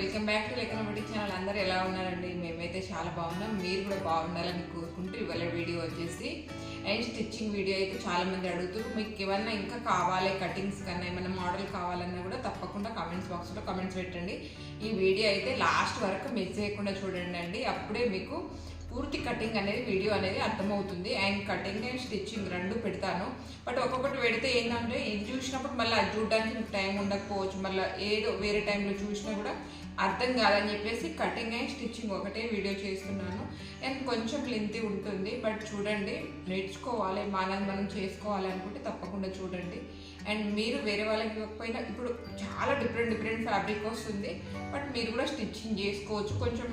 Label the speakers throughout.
Speaker 1: Welcome back to లెక్కనబడి channel. అందరూ ఎలా ఉన్నారండి? మేమైతే చాలా బాగున్నాం. మీరు కూడా బాగుండాలని కోరుకుంటూ ఇవాళ వీడియో వచ్చేసి అండ్ స్టిచ్చింగ్ వీడియో అయితే చాలా మంది అడుగుతారు. మీకు ఏమన్నా ఇంకా కావాలి కటింగ్స్ కన్నా ఏమైనా మోడల్ కావాలన్నా కూడా తప్పకుండా కమెంట్స్ బాక్స్లో కమెంట్స్ పెట్టండి. ఈ వీడియో అయితే లాస్ట్ వరకు మిస్ చేయకుండా చూడండి అండి. అప్పుడే మీకు పూర్తి కటింగ్ అనేది వీడియో అనేది అర్థమవుతుంది. అండ్ కటింగ్ అండ్ స్టిచ్చింగ్ రెండు పెడతాను. బట్ ఒక్కొక్కటి పెడితే ఏంటంటే ఇది చూసినప్పుడు మళ్ళీ అది చూడడానికి మీకు టైం ఉండకపోవచ్చు. మళ్ళీ ఏదో వేరే టైంలో చూసినా కూడా అర్థం కాదని చెప్పేసి కటింగ్ అండ్ స్టిచ్చింగ్ ఒకటే వీడియో చేస్తున్నాను. అండ్ కొంచెం లెంతీ ఉంటుంది బట్ చూడండి నేర్చుకోవాలి మనం మనం చేసుకోవాలి అనుకుంటే తప్పకుండా చూడండి. అండ్ మీరు వేరే వాళ్ళకి ఇవ్వకపోయినా ఇప్పుడు చాలా డిఫరెంట్ డిఫరెంట్ ఫ్యాబ్రిక్ వస్తుంది బట్ మీరు కూడా స్టిచ్చింగ్ చేసుకోవచ్చు. కొంచెం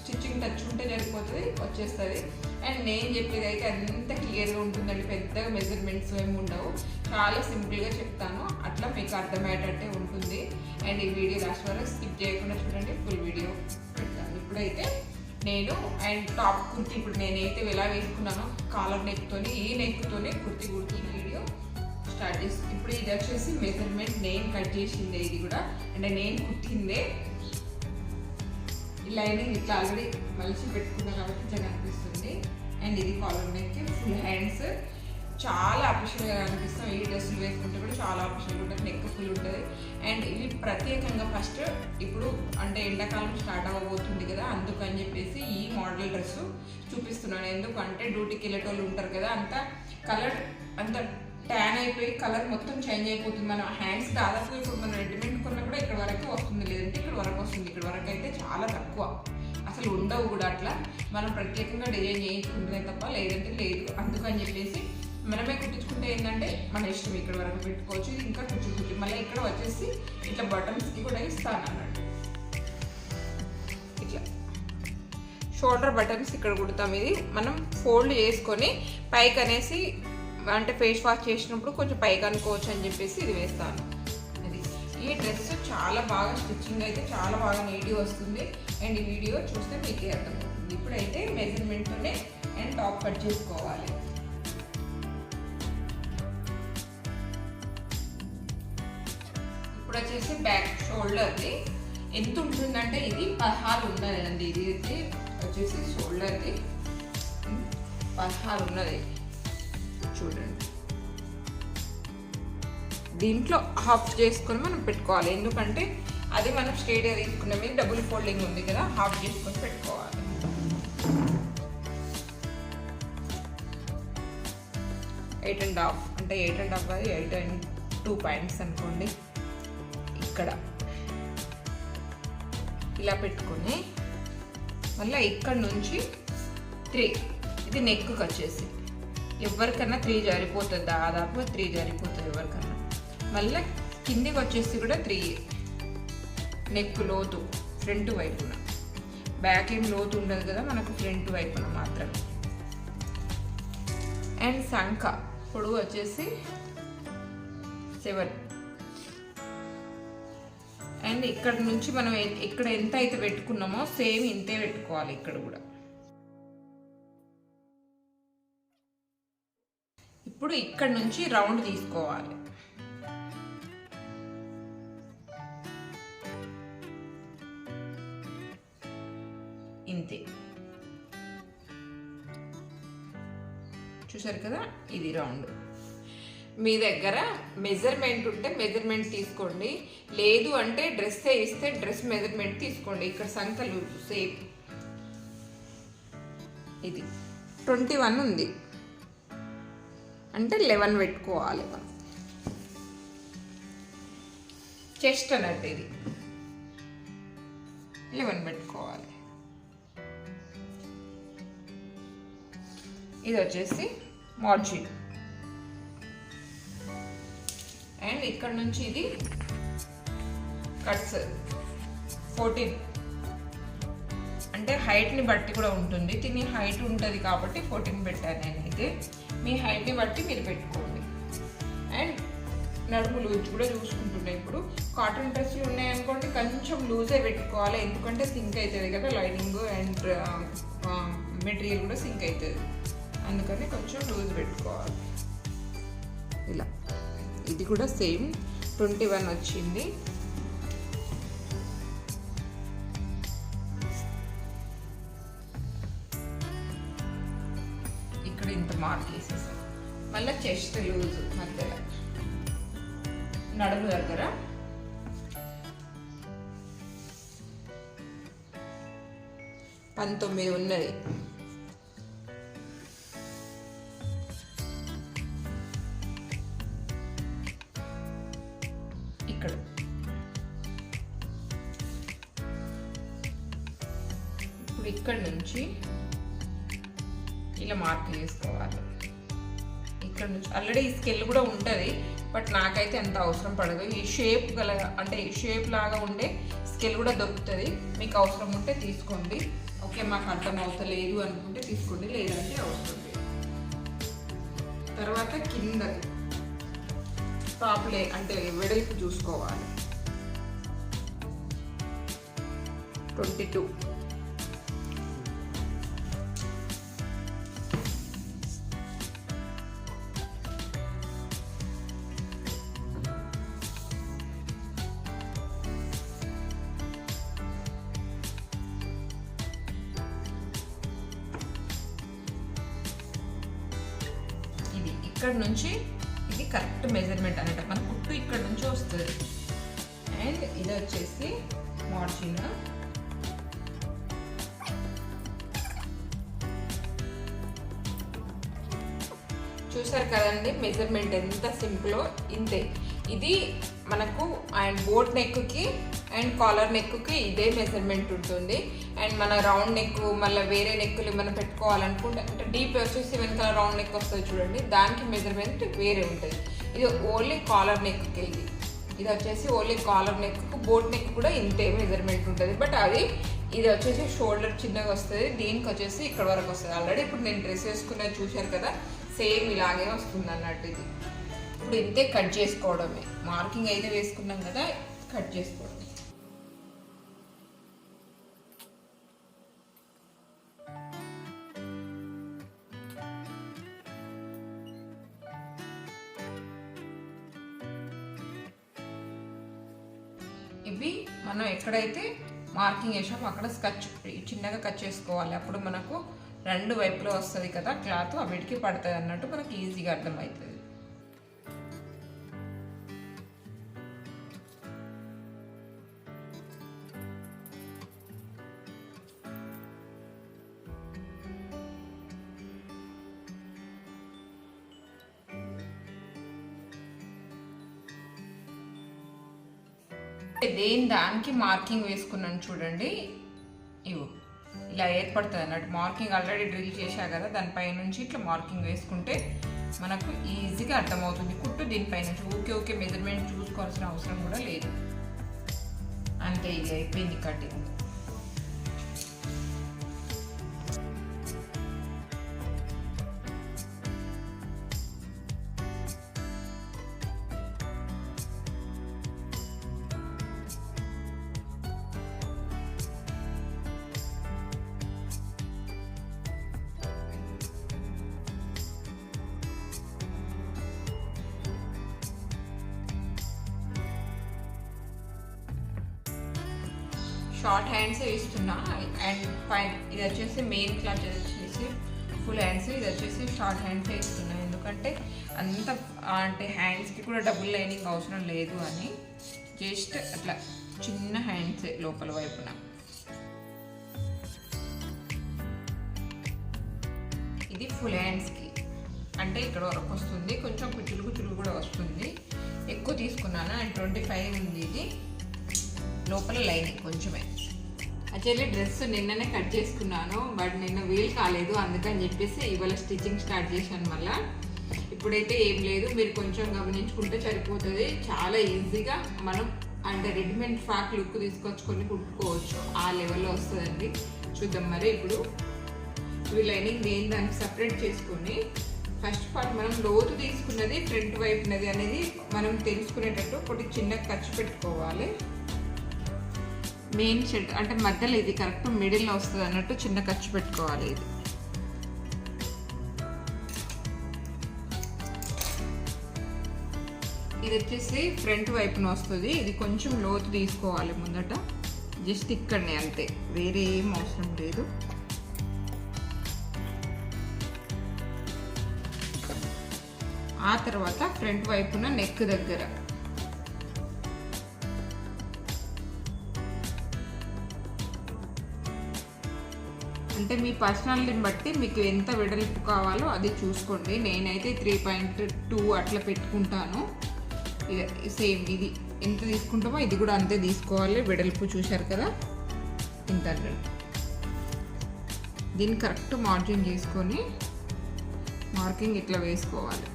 Speaker 1: స్టిచ్చింగ్ టచ్ ఉంటే సరిపోతుంది వచ్చేస్తుంది. అండ్ నేను చెప్పేది అయితే అంత క్లియర్గా ఉంటుందండి పెద్దగా మెజర్మెంట్స్ ఏమి ఉండవు. చాలా సింపుల్గా చెప్తాను అట్లా మీకు అర్థమయ్యేటట్టే ఉంటుంది. అండ్ ఈ వీడియో లాస్ట్ వరకు స్కిప్ చేయకుండా చూడండి ఫుల్ వీడియో పెడతాను. ఇప్పుడైతే నేను అండ్ టాప్ కుర్తి ఇప్పుడు నేనైతే ఎలా వేసుకున్నానో కాలర్ నెక్తోని ఈ నెక్తోనే కుర్తి కుడుతున్న వీడియో స్టార్ట్ చేసి ఇప్పుడు ఇది వచ్చేసి మెజర్మెంట్ నేను కట్ చేసిందే ఇది కూడా. అంటే నేను కుట్టిందే. ఈ లైనింగ్ ఇట్లా ఆల్రెడీ మలిచి పెట్టుకున్నా కాబట్టి ఇట్లా కనిపిస్తుంది. అండ్ ఇది కాలర్ నెక్ ఫుల్ హ్యాండ్స్ చాలా అఫిషియల్గా కనిపిస్తాం. ఈ డ్రెస్సులు వేసుకుంటే కూడా చాలా అఫిషియల్గా ఉంటుంది. నెక్ ఫుల్ ఉంటుంది. అండ్ ఇవి ప్రత్యేకంగా ఫస్ట్ ఇప్పుడు అంటే ఎండాకాలం స్టార్ట్ అవ్వబోతుంది కదా అందుకని చెప్పేసి ఈ మోడల్ డ్రెస్సు చూపిస్తున్నాను. ఎందుకంటే డ్యూటీకి వెళ్ళేటోళ్ళు ఉంటారు కదా అంత కలర్ అంత ట్యాన్ అయిపోయి కలర్ మొత్తం చేంజ్ అయిపోతుంది. మనం హ్యాండ్స్ దాదాపు ఇప్పుడు మనం రెడీమేడ్ కొన్నా కూడా ఇక్కడ వరకు వస్తుంది. లేదంటే ఇక్కడ వరకు వస్తుంది. ఇక్కడ వరకు అయితే చాలా తక్కువ. అసలు ఉండవు కూడా అట్లా. మనం ప్రత్యేకంగా డిజైన్ చేయించుకుంటున్నాయి తప్ప లేదంటే లేదు. అందుకని చెప్పేసి మనమే కుట్టించుకుంటే ఏంటంటే మన ఇష్టం ఇక్కడ వరకు పెట్టుకోవచ్చు. ఇది ఇంకా కుచ్చుకుంటుంది మళ్ళీ ఇక్కడ వచ్చేసి ఇట్లా బటన్స్కి కూడా ఇస్తాను అన్నట్టు ఇట్లా. షోల్డర్ బటన్స్ ఇక్కడ కుడతాం ఇది. మనం ఫోల్డ్ చేసుకొని పైకి అనేసి అంటే ఫేస్ వాష్ చేసినప్పుడు కొంచెం పైకి అనుకోవచ్చు అని చెప్పేసి ఇది వేస్తాను. అది ఈ డ్రెస్ చాలా బాగా స్టిచ్చింగ్ అయితే చాలా బాగా నీట్గా వస్తుంది. అండ్ ఈ వీడియో చూస్తే మీకే అర్థమవుతుంది. ఇప్పుడైతే మెజర్మెంట్తోనే అండ్ టాప్ కట్ చేసుకోవాలి. ఇప్పుడు వచ్చేసి బ్యాక్ షోల్డర్ది. ఎంత ఉంటుందంటే ఇది పదహారు ఉన్నదండి. ఇది వచ్చేసి షోల్డర్ది. పదహారు ఉన్నది. చూడండి. దీంట్లో హాఫ్ చేసుకొని మనం పెట్టుకోవాలి. ఎందుకంటే అది మనం స్ట్రేట్గా తీసుకున్న మీద డబుల్ ఫోల్డింగ్ ఉంది కదా హాఫ్ చేసుకొని పెట్టుకోవాలి. ఎయిట్ అండ్ హాఫ్ అంటే ఎయిట్ అండ్ హాఫ్ కాదు ఎయిట్ అండ్ టూ పాయింట్స్ అనుకోండి. ఇక్కడ. ఇలా పెట్టుకొని మళ్ళీ ఇక్కడ నుంచి త్రీ ఇది నెక్కు వచ్చేసి. ఎవరికన్నా త్రీ జారిపోతుంది? దాదాపు త్రీ జారిపోతుంది ఎవరికన్నా. మళ్ళీ కిందికి వచ్చేసి కూడా త్రీ నెక్ లోతు ఫ్రంట్ వైపున. బ్యాక్ ఏం లోతు ఉండదు కదా మనకు ఫ్రంట్ వైపున మాత్రం అండ్ సంఖ పొడుగు వచ్చేసి సెవెన్ అండ్ ఇక్కడ నుంచి మనం ఇక్కడ ఎంత అయితే పెట్టుకున్నామో సేమ్ ఇంతే పెట్టుకోవాలి ఇక్కడ కూడా. ఇప్పుడు ఇక్కడ నుంచి రౌండ్ తీసుకోవాలి. ఇంతే. చూసారు కదా? ఇది రౌండ్. మీ దగ్గర మెజర్మెంట్ ఉంటే మెజర్మెంట్ తీసుకోండి. లేదు అంటే డ్రెస్ ఇస్తే డ్రెస్ మెజర్మెంట్ తీసుకోండి. ఇక్కడ సంఖ్యలు సేమ్ ఇది. ట్వంటీ వన్ ఉంది. అంటే లెవెన్ పెట్టుకోవాలి మనం. చెస్ట్ అన్నట్టు ఇది. లెవెన్ పెట్టుకోవాలి. ఇది వచ్చేసి మార్జిన్. అండ్ ఇక్కడ నుంచి ఇది కట్స్. ఫోర్టీన్. అంటే హైట్ని బట్టి కూడా ఉంటుంది. తిని హైట్ ఉంటుంది కాబట్టి ఫోర్టీన్ పెట్టాను నేనైతే మీ హైట్ని బట్టి మీరు పెట్టుకోండి. అండ్ నడుము లూజ్ కూడా చూసుకుంటుండే ఇప్పుడు. కాటన్ డ్రెస్సులు ఉన్నాయనుకోండి కొంచెం లూజే పెట్టుకోవాలి. ఎందుకంటే సింక్ అవుతుంది కదా లైనింగ్ అండ్ మెటీరియల్ కూడా సింక్ అవుతుంది అందుకని కొంచెం లూజ్ పెట్టుకోవాలి. ఇలా. ఇది కూడా సేమ్ ట్వంటీ వన్ వచ్చింది. మళ్ళీ చెస్ట్ లూజ్ మధ్యలో. నడుము దగ్గర. పంతొమ్మిది ఉన్నది. ఆల్రెడీ ఈ స్కెల్ కూడా ఉంటుంది బట్ నాకైతే అంత అవసరం పడదు. ఈ షేప్ గల అంటే ఈ షేప్ లాగా ఉండే స్కెల్ కూడా దొరుకుతుంది. మీకు అవసరం ఉంటే తీసుకోండి. ఓకే మాకు అర్థం అవుతలేదు అనుకుంటే తీసుకోండి లేదంటే అవసరం లేదు. తర్వాత కింద టాప్లే అంటే వెడల్పు చూసుకోవాలి. Twenty two. ఇక్కడ నుంచి ఇది కరెక్ట్ మెజర్మెంట్ అనమాట మన కుట్టు ఇక్కడ నుంచి వస్తుంది. అండ్ ఇది వచ్చేసి మార్జిన్ చూసారు కదండి మెజర్మెంట్ ఎంత సింపులో ఇంతే. ఇది మనకు అండ్ బోట్ నెక్కి అండ్ కాలర్ నెక్కి ఇదే మెజర్మెంట్ ఉంటుంది. అండ్ మన రౌండ్ నెక్ మళ్ళీ వేరే నెక్కులు ఏమైనా పెట్టుకోవాలనుకుంటే అంటే డీప్ వచ్చేసి వెనకాల రౌండ్ నెక్ వస్తుంది చూడండి. దానికి మెజర్మెంట్ వేరే ఉంటుంది. ఇది ఓన్లీ కాలర్ నెక్కి ఇది. ఇది వచ్చేసి only collar neck boat neck కూడా ఇంతే మెజర్మెంట్ ఉంటుంది. బట్ అది ఇది వచ్చేసి షోల్డర్ చిన్నగా వస్తుంది. దీనికి వచ్చేసి ఇక్కడ వరకు వస్తుంది. ఆల్రెడీ ఇప్పుడు నేను డ్రెస్ వేసుకున్నది చూశారు కదా సేమ్ ఇలాగే వస్తుంది అన్నట్టు ఇది. ఇప్పుడు ఇంతే కట్ చేసుకోవడమే. మార్కింగ్ అయితే వేసుకున్నాం కదా కట్ చేసుకోవడం ఎక్కడైతే మార్కింగ్ వేసామో అక్కడ స్కచ్ చిన్నగా కట్ చేసుకోవాలి. అప్పుడు మనకు రెండు వైపులో వస్తుంది కదా క్లాత్ అవిటికి పడుతుంది అన్నట్టు మనకి ఈజీగా అర్థమవుతుంది. దేని దానికి మార్కింగ్ వేసుకున్నాను చూడండి. ఇవి ఇలా ఏర్పడుతుంది అన్నట్టు. మార్కింగ్ ఆల్రెడీ డ్రిల్ చేశా కదా దానిపై నుంచి ఇట్లా మార్కింగ్ వేసుకుంటే మనకు ఈజీగా అర్థమవుతుంది. కుట్టు దీనిపై నుంచి. ఓకే ఓకే మెజర్మెంట్ చూసుకోవాల్సిన అవసరం కూడా లేదు. అంతే ఇది అయిపోయింది కటింగ్. వచ్చేసి షార్ట్ హ్యాండ్స్ ఇస్తున్నా ఎందుకంటే అంత అంటే హ్యాండ్స్కి కూడా డబుల్ లైనింగ్ అవసరం లేదు అని జస్ట్ అట్లా చిన్న హ్యాండ్స్ లోపల వైపున. ఇది ఫుల్ హ్యాండ్స్కి అంటే ఇక్కడ వరకు వస్తుంది. కొంచెం కుచ్చులు కుచ్చులు కూడా వస్తుంది. ఎక్కువ తీసుకున్నాను. అండ్ ట్వంటీ ఫైవ్ ఉంది ఇది. లోపల లైనింగ్ కొంచెమే. యాక్చువల్లీ డ్రెస్ నిన్ననే కట్ చేసుకున్నాను బట్ నిన్న వీలు కాలేదు. అందుకని చెప్పేసి ఇవాళ స్టిచ్చింగ్ స్టార్ట్ చేశాను మళ్ళీ. ఇప్పుడైతే ఏం లేదు మీరు కొంచెం గమనించుకుంటే సరిపోతుంది. చాలా ఈజీగా మనం అంటే రెడీమేడ్ ఫ్రాక్ లుక్ తీసుకొచ్చుకొని కుట్టుకోవచ్చు. ఆ లెవెల్లో వస్తుందండి. చూద్దాం మరి ఇప్పుడు. ఇవి లైనింగ్ నేను దానికి సపరేట్ చేసుకొని ఫస్ట్ పార్ట్ మనం లోతు తీసుకున్నది ఫ్రంట్ వైపునది అనేది మనం తెలుసుకునేటట్టు ఒకటి చిన్న ఖర్చు పెట్టుకోవాలి. మెయిన్ షెడ్ అంటే మధ్యలో ఇది కరెక్ట్ మిడిల్లో వస్తుంది అన్నట్టు చిన్న ఖర్చు పెట్టుకోవాలి ఇది. ఇది వచ్చేసి ఫ్రంట్ వైపున వస్తుంది. ఇది కొంచెం లోతు తీసుకోవాలి ముందట. జస్ట్ ఇక్కడనే అంతే. వేరే ఏం అవసరం లేదు. ఆ తర్వాత ఫ్రంట్ వైపున నెక్ దగ్గర. అంటే మీ పర్సనాలిటీని బట్టి మీకు ఎంత వెడల్పు కావాలో అది చూసుకోండి. నేనైతే త్రీ పాయింట్ టూ అట్లా పెట్టుకుంటాను. సేమ్ ఇది ఎంత తీసుకుంటామో ఇది కూడా అంతే తీసుకోవాలి. వెడల్పు చూశారు కదా? ఇంత దీన్ని కరెక్ట్ మార్జిన్ చేసుకొని మార్కింగ్ ఇట్లా వేసుకోవాలి.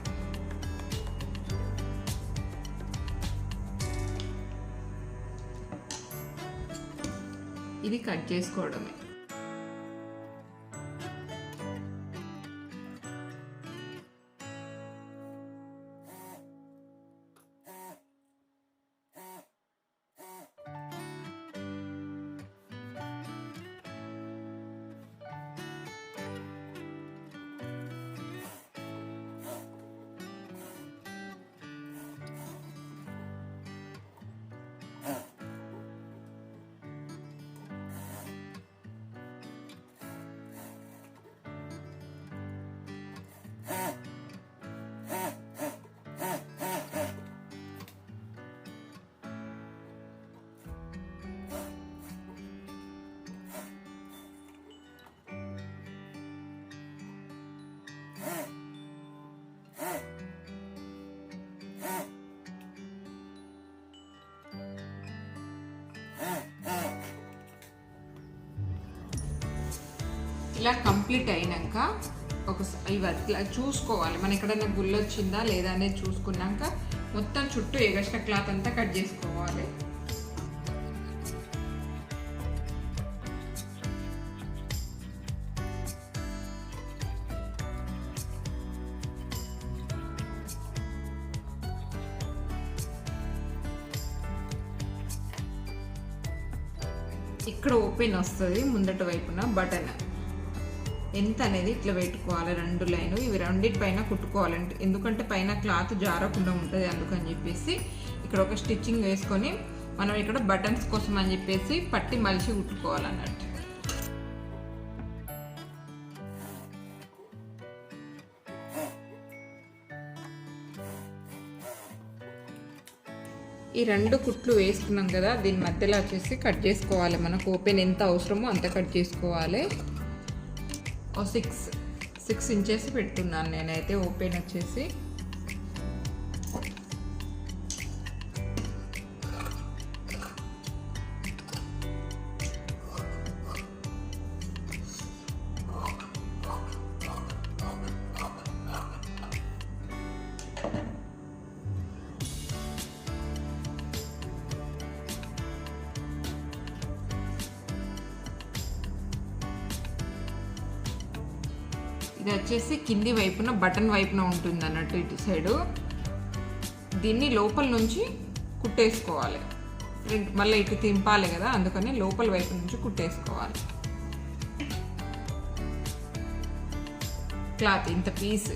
Speaker 1: ఇది కట్ చేసుకోవడమే. ఇలా కంప్లీట్ అయినాక ఒక ఇవి అట్లా చూసుకోవాలి. మన ఎక్కడైనా గుళ్ళు వచ్చిందా లేదా అనేది చూసుకున్నాక మొత్తం చుట్టూ ఎగస్ట్రా క్లాత్ అంతా కట్ చేసుకోవాలి. ఇక్కడ ఓపెన్ వస్తుంది ముందట వైపున బటన్. ఎంత అనేది ఇట్లా పెట్టుకోవాలి రెండు లైన్ ఇవి రెండింటి పైన కుట్టుకోవాలంటే. ఎందుకంటే పైన క్లాత్ జారకుండా ఉంటుంది అందుకని చెప్పేసి ఇక్కడ ఒక స్టిచ్చింగ్ వేసుకొని మనం ఇక్కడ బటన్స్ కోసం అని చెప్పేసి పట్టి మలిచి కుట్టుకోవాలన్నట్టు. ఈ రెండు కుట్లు వేసుకున్నాం కదా దీని మధ్యలో వచ్చేసి కట్ చేసుకోవాలి. మనకు ఓపెన్ ఎంత అవసరమో అంత కట్ చేసుకోవాలి. సిక్స్ సిక్స్ ఇంచెస్ పెడుతున్నాను నేనైతే ఓపెన్ వచ్చేసి. ఇది వచ్చేసి కింది వైపున బటన్ వైపున ఉంటుంది అన్నట్టు ఇటు సైడు. దీన్ని లోపల నుంచి కుట్టేసుకోవాలి. మళ్ళీ ఇటు తింపాలి కదా అందుకని లోపల వైపు నుంచి కుట్టేసుకోవాలి. క్లాత్ ఇంత పీస్.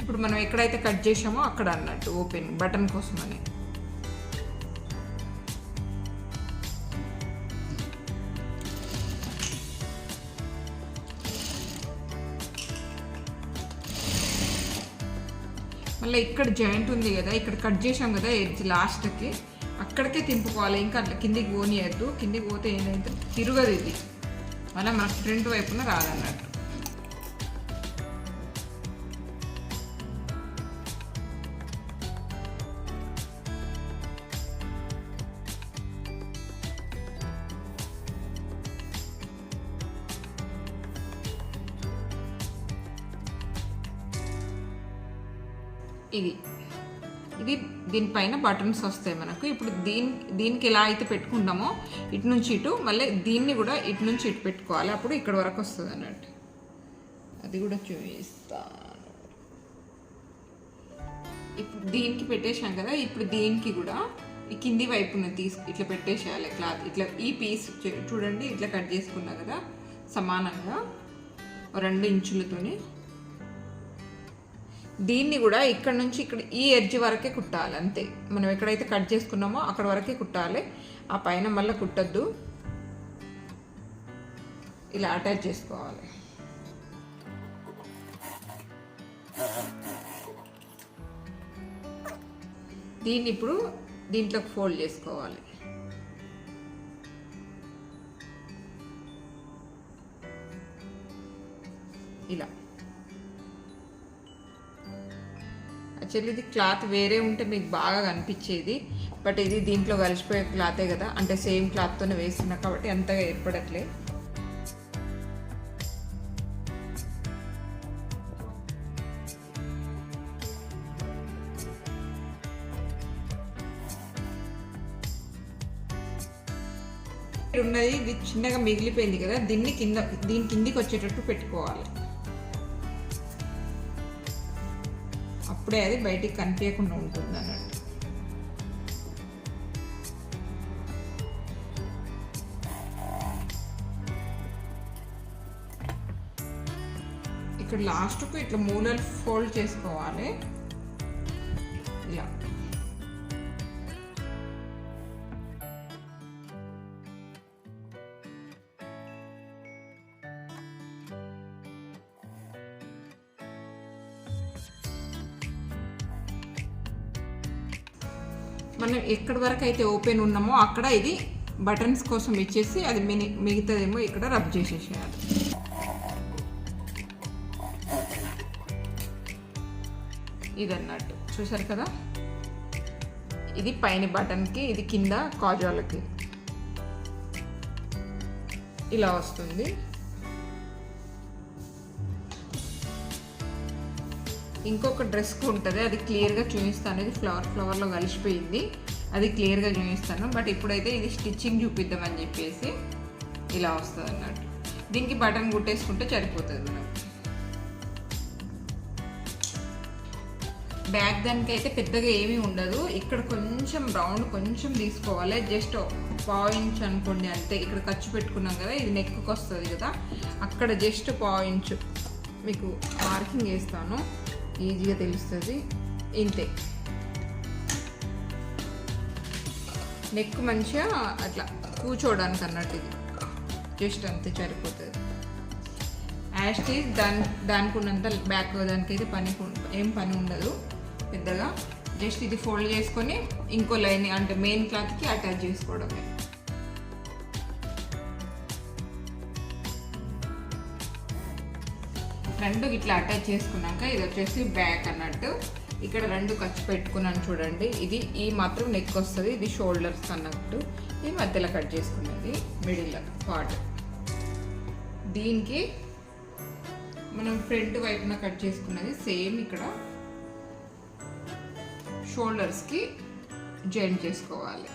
Speaker 1: ఇప్పుడు మనం ఎక్కడైతే కట్ చేసామో అక్కడ అన్నట్టు ఓపెన్ బటన్ కోసమని. మళ్ళీ ఇక్కడ జాయింట్ ఉంది కదా ఇక్కడ కట్ చేసాం కదా ఎడ్జ్ లాస్ట్కి. అక్కడికే తింపుకోవాలి ఇంకా అట్లా కిందికి పోనీయద్దు. కిందికి పోతే ఏంటంటే తిరగదు ఇది. మళ్ళీ మనకు ఫ్రంట్ వైపున రాదన్నట్టు. ఇది ఇది దీనిపైన బటన్స్ వస్తాయి మనకు. ఇప్పుడు దీని దీనికి ఎలా అయితే పెట్టుకుంటామో ఇటు నుంచి ఇటు మళ్ళీ దీన్ని కూడా ఇటు నుంచి ఇటు పెట్టుకోవాలి. అప్పుడు ఇక్కడ వరకు వస్తుంది అన్నట్టు. అది కూడా చూపిస్తాను. ఇప్పుడు దీనికి పెట్టేశాం కదా ఇప్పుడు దీనికి కూడా ఈ కింది వైపున తీసు ఇట్లా పెట్టేసేయాలి. క్లాత్ ఇట్లా ఈ పీస్ చూడండి ఇట్లా కట్ చేసుకున్నా కదా సమానంగా. రెండు ఇంచులతోని దీన్ని కూడా ఇక్కడ నుంచి ఇక్కడ ఈ ఎడ్జ్ వరకే కుట్టాలి అంతే. మనం ఎక్కడైతే కట్ చేసుకున్నామో అక్కడ వరకే కుట్టాలి. ఆ పైన మళ్ళీ కుట్టద్దు. ఇలా అటాచ్ చేసుకోవాలి. దీన్ని ఇప్పుడు దీంట్లోకి ఫోల్డ్ చేసుకోవాలి. యాక్చువల్లీ ఇది క్లాత్ వేరే ఉంటే మీకు బాగా కనిపించేది బట్ ఇది దీంట్లో కలిసిపోయే క్లాతే కదా. అంటే సేమ్ క్లాత్తోనే వేస్తున్నా కాబట్టి అంతగా ఏర్పడట్లే. ఉన్నది ఇది చిన్నగా మిగిలిపోయింది కదా దీన్ని కింద దీని కిందికి వచ్చేటట్టు పెట్టుకోవాలి. అప్పుడే అది బయటికి కనిపించకుండా ఉంటుంది అన్నట్టు. ఇక్కడ లాస్ట్కు ఇట్లా మూలలు ఫోల్డ్ చేసుకోవాలి. ఎక్కడి వరకు అయితే ఓపెన్ ఉన్నామో అక్కడ ఇది బటన్స్ కోసం ఇచ్చేసి అది మిని మిగతాదేమో ఇక్కడ రబ్ చేసేసేయాలి. ఇది అన్నట్టు చూసారు కదా? ఇది పైన బటన్కి ఇది కింద కాజాలకి. ఇలా వస్తుంది. ఇంకొక డ్రెస్ ఉంటుంది అది క్లియర్గా చూపిస్తాను ఇది ఫ్లవర్ ఫ్లవర్లో కలిసిపోయింది. అది క్లియర్గా చూపిస్తాను. బట్ ఇప్పుడైతే ఇది స్టిచ్చింగ్ చూపిద్దామని చెప్పేసి ఇలా వస్తుంది అన్నట్టు. దీనికి బటన్ కుట్టేసుకుంటే సరిపోతుంది మనకు బ్యాక్ దానికి అయితే పెద్దగా ఏమీ ఉండదు. ఇక్కడ కొంచెం రౌండ్ కొంచెం తీసుకోవాలి. జస్ట్ పావు ఇంచ్ అనుకోండి అంతే. ఇక్కడ ఖర్చు పెట్టుకున్నాం కదా ఇది నెక్కి వస్తుంది కదా. అక్కడ జస్ట్ పావు ఇంచు మీకు మార్కింగ్ వేస్తాను ఈజీగా తెలుస్తుంది. ఇంతే. నెక్ మంచిగా అట్లా కూర్చోవడానికి అన్నట్టు ఇది. జస్ట్ అంతే సరిపోతుంది. యాస్టీజ్ దాని దానికి ఉన్నంత బ్యాక్ దానికైతే పని ఏం పని ఉండదు పెద్దగా. జస్ట్ ఇది ఫోల్డ్ చేసుకొని ఇంకో లైన్ అంటే మెయిన్ క్లాత్కి అటాచ్ చేసుకోవడమే. ఫ్రంట్ ఇట్లా అటాచ్ చేసుకున్నాక ఇది వచ్చేసి బ్యాక్ అన్నట్టు. ఇక్కడ రెండు ఖర్చు పెట్టుకున్నాను చూడండి. ఇది ఈ మాత్రం నెక్ వస్తుంది ఇది షోల్డర్స్ అన్నట్టు. ఈ మధ్యలో కట్ చేసుకున్నది మిడిల్ పార్ట్ దీనికి మనం ఫ్రంట్ వైపున కట్ చేసుకున్నది సేమ్ ఇక్కడ. షోల్డర్స్కి జాయిన్ చేసుకోవాలి.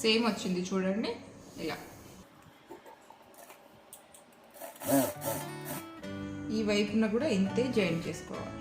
Speaker 1: సేమ్ వచ్చింది చూడండి. ఇలా. ఈ వైపున కూడా ఇంతే జాయిన్ చేసుకోవాలి.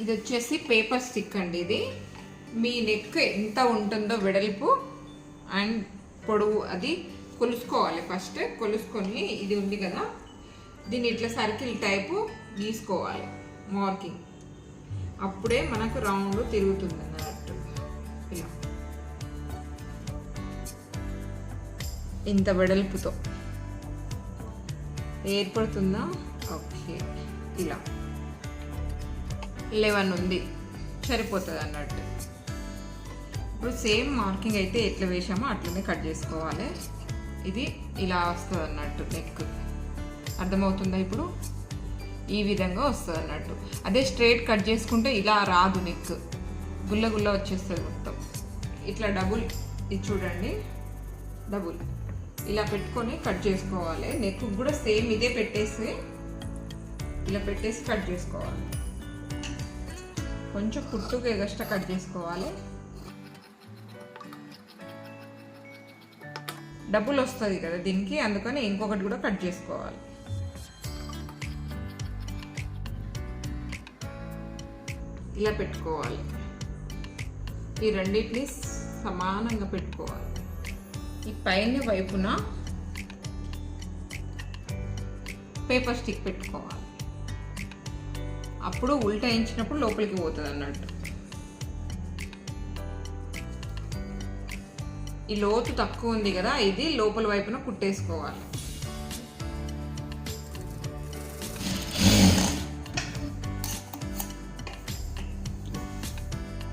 Speaker 1: ఇది వచ్చేసి పేపర్ స్టిక్ అండి ఇది. మీ నెక్ ఎంత ఉంటుందో వెడల్పు అండ్ పొడవు అది కొలుసుకోవాలి ఫస్ట్ కొలుసుకొని ఇది ఉంది కదా దీన్ని ఇట్లా సర్కిల్ టైపు గీసుకోవాలి మార్కింగ్ అప్పుడే మనకు రౌండ్ తిరుగుతుంది అన్నట్టు. ఇలా. ఇంత వెడల్పుతో. ఏర్పడుతుందా? ఓకే ఇలా. లెవెన్ ఉంది. సరిపోతుంది అన్నట్టు ఇప్పుడు సేమ్ మార్కింగ్ అయితే ఎట్లా వేసామో అట్లనే కట్ చేసుకోవాలి. ఇది ఇలా వస్తుంది అన్నట్టు నెక్ అర్థమవుతుందా ఇప్పుడు? ఈ విధంగా వస్తుంది అన్నట్టు అదే స్ట్రైట్ కట్ చేసుకుంటే ఇలా రాదు నెక్ గుల్ల గుల్ల వచ్చేస్తుంది మొత్తం. ఇట్లా డబుల్ ఇది చూడండి. డబుల్ ఇలా పెట్టుకొని కట్ చేసుకోవాలి. నెక్ కూడా సేమ్ ఇదే పెట్టేసి ఇలా పెట్టేసి కట్ చేసుకోవాలి. కొంచెం పుట్టుకు ఎగస్ట్రా కట్ చేసుకోవాలి. డబ్బులు వస్తుంది కదా దీనికి అందుకని ఇంకొకటి కూడా కట్ చేసుకోవాలి. ఇలా పెట్టుకోవాలి. ఈ రెండింటిని సమానంగా పెట్టుకోవాలి. ఈ పైన వైపున పేపర్ స్టిక్ పెట్టుకోవాలి. అప్పుడు ఉల్టాయించినప్పుడు లోపలికి పోతుంది అన్నట్టు. ఈ లోతు తక్కువ ఉంది కదా ఇది లోపల వైపున కుట్టేసుకోవాలి.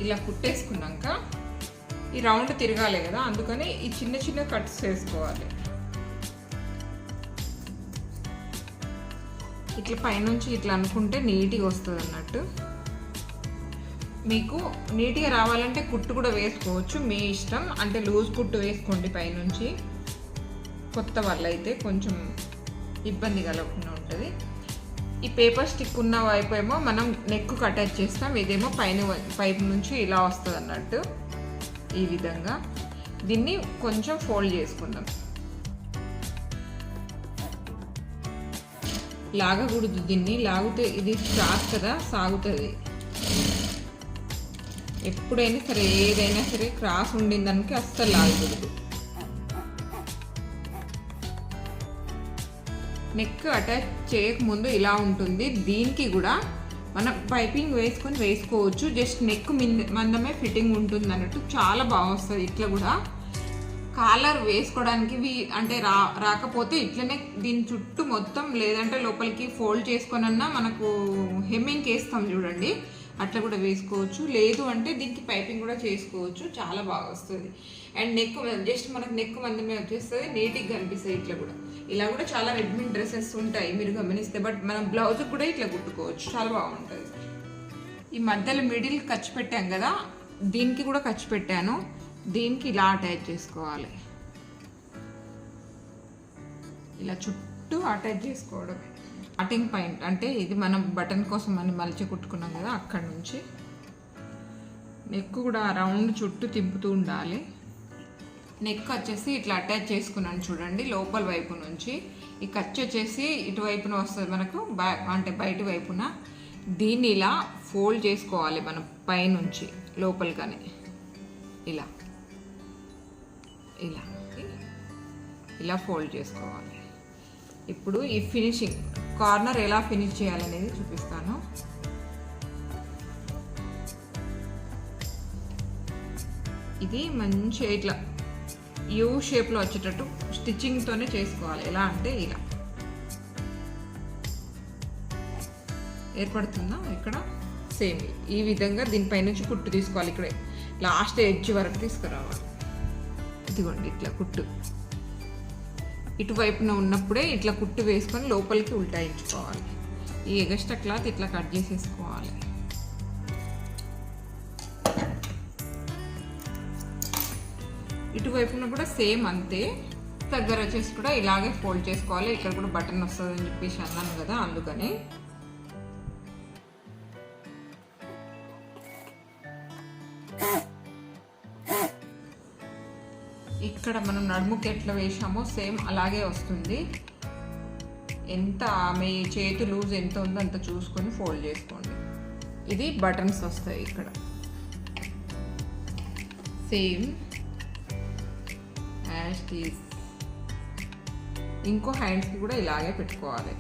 Speaker 1: ఇలా కుట్టేసుకున్నాక ఈ రౌండ్ తిరగాలి కదా అందుకని ఈ చిన్న చిన్న కట్స్ చేసుకోవాలి ఇట్లా పైనుంచి ఇట్లా అనుకుంటే నీట్గా వస్తుంది అన్నట్టు. మీకు నీట్గా రావాలంటే కుట్టు కూడా వేసుకోవచ్చు మీ ఇష్టం. అంటే లూజ్ కుట్టు వేసుకోండి పైనుంచి. కొత్త వాళ్ళైతే కొంచెం ఇబ్బంది కలగకుండా ఉంటుంది. ఈ పేపర్ స్టిక్ ఉన్న వైపు ఏమో మనం నెక్ అటాచ్ చేస్తాం ఇదేమో పైన పైపు నుంచి ఇలా వస్తుంది అన్నట్టు ఈ విధంగా. దీన్ని కొంచెం ఫోల్డ్ చేసుకుందాం. లాగకూడదు దీన్ని. లాగితే ఇది స్టాక్ కదా సాగుతుంది. ఎప్పుడైనా సరే ఏదైనా సరే క్రాస్ ఉండిందానికి అస్సలు లాగకూడదు. నెక్ అటాచ్ చేయకముందు ఇలా ఉంటుంది. దీనికి కూడా మనం పైపింగ్ వేసుకొని వేసుకోవచ్చు. జస్ట్ నెక్ మందమే ఫిట్టింగ్ ఉంటుంది అన్నట్టు చాలా బాగా వస్తుంది ఇట్లా కూడా కాలర్ వేసుకోవడానికి వీ- అంటే రా రాకపోతే ఇట్లనే దీని చుట్టూ మొత్తం లేదంటే లోపలికి ఫోల్డ్ చేసుకొనన్నా మనకు హెమ్మింగ్ వేస్తాం చూడండి. అట్లా కూడా వేసుకోవచ్చు. లేదు అంటే దీనికి పైపింగ్ కూడా చేసుకోవచ్చు. చాలా బాగా వస్తుంది. అండ్ నెక్ జస్ట్ మనకు నెక్ మందమే వచ్చేస్తుంది నీట్గా కనిపిస్తుంది ఇట్లా కూడా. ఇలా కూడా చాలా రెడీమేడ్ డ్రెస్సెస్ ఉంటాయి మీరు గమనిస్తే. బట్ మనం బ్లౌజ్ కూడా ఇట్లా కుట్టుకోవచ్చు. చాలా బాగుంటుంది. ఈ మధ్యలో మిడిల్ ఖర్చు పెట్టాం కదా దీనికి కూడా ఖర్చు పెట్టాను. దీనికి ఇలా అటాచ్ చేసుకోవాలి. ఇలా చుట్టూ అటాచ్ చేసుకోవడమే కటింగ్ పాయింట్ అంటే ఇది మనం బటన్ కోసం అని మలిచి కుట్టుకున్నాం కదా అక్కడ నుంచి. నెక్ కూడా రౌండ్ చుట్టూ తిప్పుతూ ఉండాలి. నెక్ వచ్చేసి ఇట్లా అటాచ్ చేసుకున్నాను చూడండి లోపల వైపు నుంచి. ఈ ఖర్చు వచ్చేసి ఇటువైపున వస్తుంది మనకు బ్యాక్ అంటే బయట వైపున. దీన్ని ఇలా ఫోల్డ్ చేసుకోవాలి మనం పైనుంచి లోపలికని ఇలా. ఇలా ఇలా ఫోల్డ్ చేసుకోవాలి. ఇప్పుడు ఈ ఫినిషింగ్ కార్నర్ ఎలా ఫినిష్ చేయాలనేది చూపిస్తాను. ఇది మంచి ఇట్లా యూ షేప్లో వచ్చేటట్టు స్టిచ్చింగ్తోనే చేసుకోవాలి. ఎలా అంటే ఇలా. ఏర్పడుతుందా? ఇక్కడ సేమ్. ఈ విధంగా దీనిపై నుంచి కుట్టు తీసుకోవాలి. ఇక్కడ లాస్ట్ ఎడ్జ్ వరకు తీసుకురావాలి. ఇదిగోండి ఇట్లా కుట్టు. ఇటువైపున ఉన్నప్పుడే ఇట్లా కుట్టు వేసుకొని లోపలికి ఉల్టాయించుకోవాలి. ఈ ఎగస్ట్రా క్లాత్ ఇట్లా కట్ చేసేసుకోవాలి. ఇటువైపున కూడా సేమ్ అంతే. దగ్గర వచ్చేసి కూడా ఇలాగే ఫోల్డ్ చేసుకోవాలి. ఇక్కడ కూడా బటన్ వస్తుందని చెప్పేసి అన్నాను కదా అందుకని. ఇక్కడ మనం నడుముకి ఎట్లా వేసామో సేమ్ అలాగే వస్తుంది. ఎంత మీ చేతి లూజ్ ఎంత ఉందో అంత చూసుకొని ఫోల్డ్ చేసుకోండి. ఇది బటన్స్ వస్తాయి ఇక్కడ. సేమ్ యాష్ టీస్ ఇంకో హ్యాండ్స్కి కూడా ఇలాగే పెట్టుకోవాలి.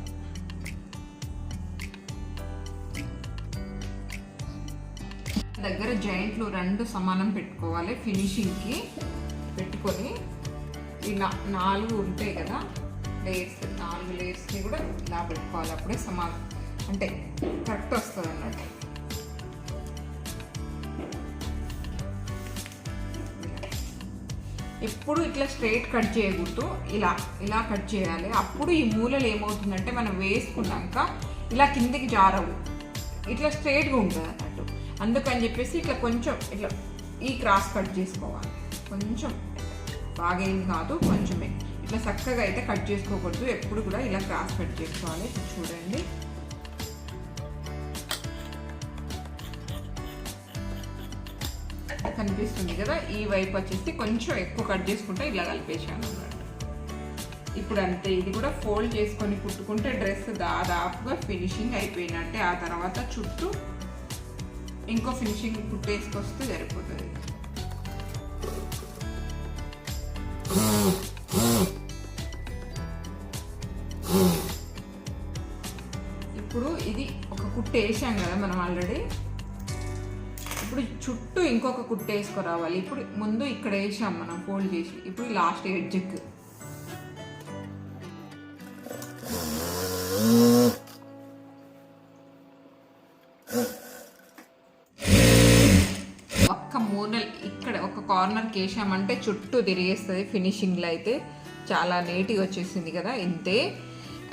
Speaker 1: దగ్గర జాయింట్లు రెండు సమానం పెట్టుకోవాలి ఫినిషింగ్కి. పెట్టుకొని ఈ నాలుగు ఉంటాయి కదా లేయర్స్ నాలుగు లేయర్స్ని కూడా ఇలా పెట్టుకోవాలి. అప్పుడే సమా అంటే కరెక్ట్ వస్తుంది అన్నట్టు. ఎప్పుడు ఇట్లా స్ట్రైట్ కట్ చేయకూడదు. ఇలా ఇలా కట్ చేయాలి. అప్పుడు ఈ మూలలు ఏమవుతుందంటే మనం వేసుకున్నాక ఇలా కిందికి జారవు. ఇట్లా స్ట్రైట్గా ఉంటుంది అన్నట్టు. అందుకని చెప్పేసి ఇట్లా కొంచెం ఇట్లా ఈ క్రాస్ కట్ చేసుకోవాలి. కొంచెం బాగా ఏం కాదు కొంచెమే. ఇట్లా చక్కగా అయితే కట్ చేసుకోకూడదు. ఎప్పుడు కూడా ఇలా క్రాస్ కట్ చేసుకోవాలి. చూడండి. కనిపిస్తుంది కదా? ఈ వైపు వచ్చేసి కొంచెం ఎక్కువ కట్ చేసుకుంటే ఇలా కలిపేసాను అన్నమాట. ఇప్పుడు అంతే ఇది కూడా ఫోల్డ్ చేసుకొని కుట్టుకుంటే డ్రెస్ దాదాపుగా ఫినిషింగ్ అయిపోయినట్టే. ఆ తర్వాత చుట్టూ ఇంకో ఫినిషింగ్ కుట్టేసుకొస్తే సరిపోతుంది. ఇప్పుడు ఇది ఒక కుట్టు వేసాం కదా మనం ఆల్రెడీ ఇప్పుడు చుట్టూ ఇంకొక కుట్టు వేసుకురావాలి. ఇప్పుడు ముందు ఇక్కడ వేసాం మనం ఫోల్డ్ చేసి. ఇప్పుడు లాస్ట్ ఎడ్జ్కి కార్నర్కి వేసామంటే చుట్టూ తిరిగేస్తుంది ఫినిషింగ్లో అయితే. చాలా నీట్గా వచ్చేసింది కదా ఇంతే.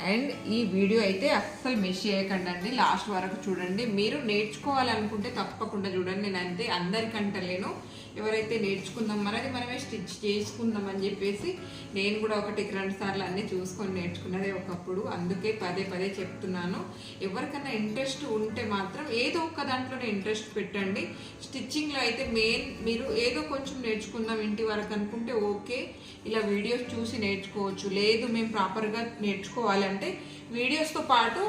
Speaker 1: అండ్ ఈ వీడియో అయితే అస్సలు మిస్ చేయకండి లాస్ట్ వరకు చూడండి. మీరు నేర్చుకోవాలనుకుంటే తప్పకుండా చూడండి. నేను అంతే అందరికంటే లేను. ఎవరైతే నేర్చుకుందాం మనది మనమే స్టిచ్ చేసుకుందాం అని చెప్పేసి నేను కూడా ఒకటి రెండు సార్లు అన్నీ చూసుకొని నేర్చుకున్నదే ఒకప్పుడు. అందుకే పదే పదే చెప్తున్నాను. ఎవరికైనా ఇంట్రెస్ట్ ఉంటే మాత్రం ఏదో ఒక దాంట్లోనే ఇంట్రెస్ట్ పెట్టండి. స్టిచ్చింగ్లో అయితే మెయిన్ మీరు ఏదో కొంచెం నేర్చుకుందాం ఇంటి వరకు అనుకుంటే ఓకే. ఇలా వీడియోస్ చూసి నేర్చుకోవచ్చు. లేదు మేము ప్రాపర్గా నేర్చుకోవాలంటే వీడియోస్తో పాటు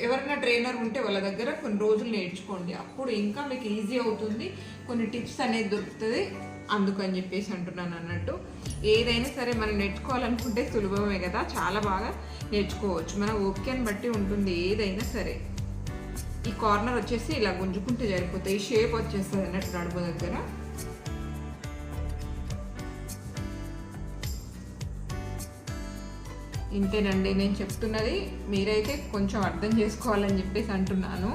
Speaker 1: ఎవరైనా ట్రైనర్ ఉంటే వాళ్ళ దగ్గర కొన్ని రోజులు నేర్చుకోండి. అప్పుడు ఇంకా మీకు ఈజీ అవుతుంది. కొన్ని టిప్స్ అనేది దొరుకుతుంది. అందుకని చెప్పేసి అంటున్నాను అన్నట్టు. ఏదైనా సరే మనం నేర్చుకోవాలనుకుంటే సులభమే కదా. చాలా బాగా నేర్చుకోవచ్చు. మన ఓకేని బట్టి ఉంటుంది ఏదైనా సరే. ఈ కార్నర్ వచ్చేసి ఇలా గుంజుకుంటే సరిపోతాయి. ఈ షేప్ వచ్చేస్తుంది అన్నట్టు నడుపు దగ్గర. ఇంతేనండి నేను చెప్తున్నది మీరైతే కొంచెం అర్థం చేసుకోవాలని చెప్పేసి అంటున్నాను.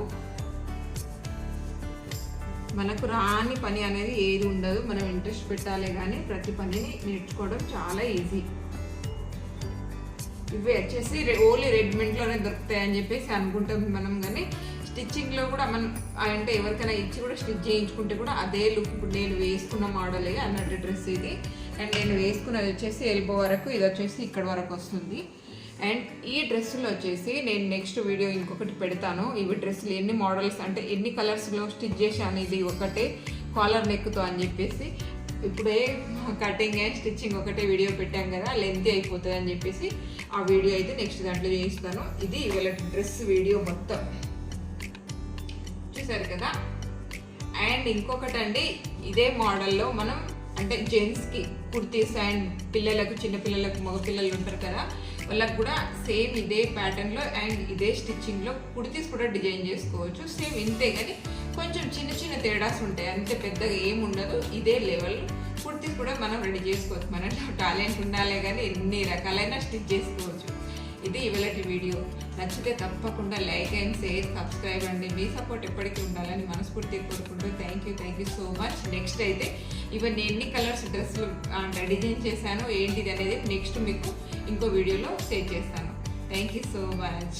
Speaker 1: మనకు రాని పని అనేది ఏది ఉండదు మనం ఇంట్రెస్ట్ పెట్టాలి కానీ ప్రతి పనిని నేర్చుకోవడం చాలా ఈజీ. ఇవి వచ్చేసి ఓన్లీ రెడీమేడ్లోనే దొరుకుతాయని చెప్పేసి అనుకుంటాం మనం కానీ స్టిచ్చింగ్లో కూడా మనం అంటే ఎవరికైనా ఇచ్చి కూడా స్టిచ్ చేయించుకుంటే కూడా అదే లుక్ ఇప్పుడు నేను వేసుకున్న మోడలే అన్నట్టు డ్రెస్ ఇది. అండ్ నేను వేసుకున్నది వచ్చేసి ఎల్బో వరకు ఇది వచ్చేసి ఇక్కడ వరకు వస్తుంది. అండ్ ఈ డ్రెస్సులు వచ్చేసి నేను నెక్స్ట్ వీడియో ఇంకొకటి పెడతాను. ఇవి డ్రెస్సులు ఎన్ని మోడల్స్ అంటే ఎన్ని కలర్స్లో స్టిచ్ చేశాను ఇది ఒకటే కాలర్ నెక్తో అని చెప్పేసి. ఇప్పుడే కటింగ్ అండ్ స్టిచ్చింగ్ ఒకటే వీడియో పెట్టాం కదా లెంత్ అయిపోతుంది అని చెప్పేసి ఆ వీడియో అయితే నెక్స్ట్ దాంట్లో చేయిస్తాను. ఇది ఇవాళ డ్రెస్ వీడియో మొత్తం. చూసారు కదా? అండ్ ఇంకొకటి అండి ఇదే మోడల్లో మనం అంటే జెంట్స్కి కుర్తీస్ అండ్ పిల్లలకు చిన్నపిల్లలకు మగపిల్లలు మగ పిల్లలు ఉంటారు కదా వాళ్ళకు కూడా సేమ్ ఇదే ప్యాటర్న్లో అండ్ ఇదే స్టిచ్చింగ్లో కుర్తీస్ కూడా డిజైన్ చేసుకోవచ్చు. సేమ్ ఇంతే కానీ కొంచెం చిన్న చిన్న తేడాస్ ఉంటాయి. అంతే పెద్దగా ఏమి ఉండదు. ఇదే లెవెల్ కుర్తీస్ కూడా మనం రెడీ చేసుకోవచ్చు. మన టాలెంట్ ఉండాలే కానీ ఎన్ని రకాలైన స్టిచ్ చేసుకోవచ్చు. ఇది ఇవాళటి వీడియో. నచ్చితే తప్పకుండా లైక్ అండ్ షేర్ సబ్స్క్రైబ్ అండి. మీ సపోర్ట్ ఎప్పటికీ ఉండాలని మనస్ఫూర్తిగా కోరుకుంటూ thank you thank you so much. Next అయితే ఇవన్నీ ఎన్ని కలర్స్ డ్రెస్సులు అంటే డిజైన్ చేశాను ఏంటిది అనేది నెక్స్ట్ మీకు ఇంకో వీడియోలో షేర్ చేస్తాను. Thank you so much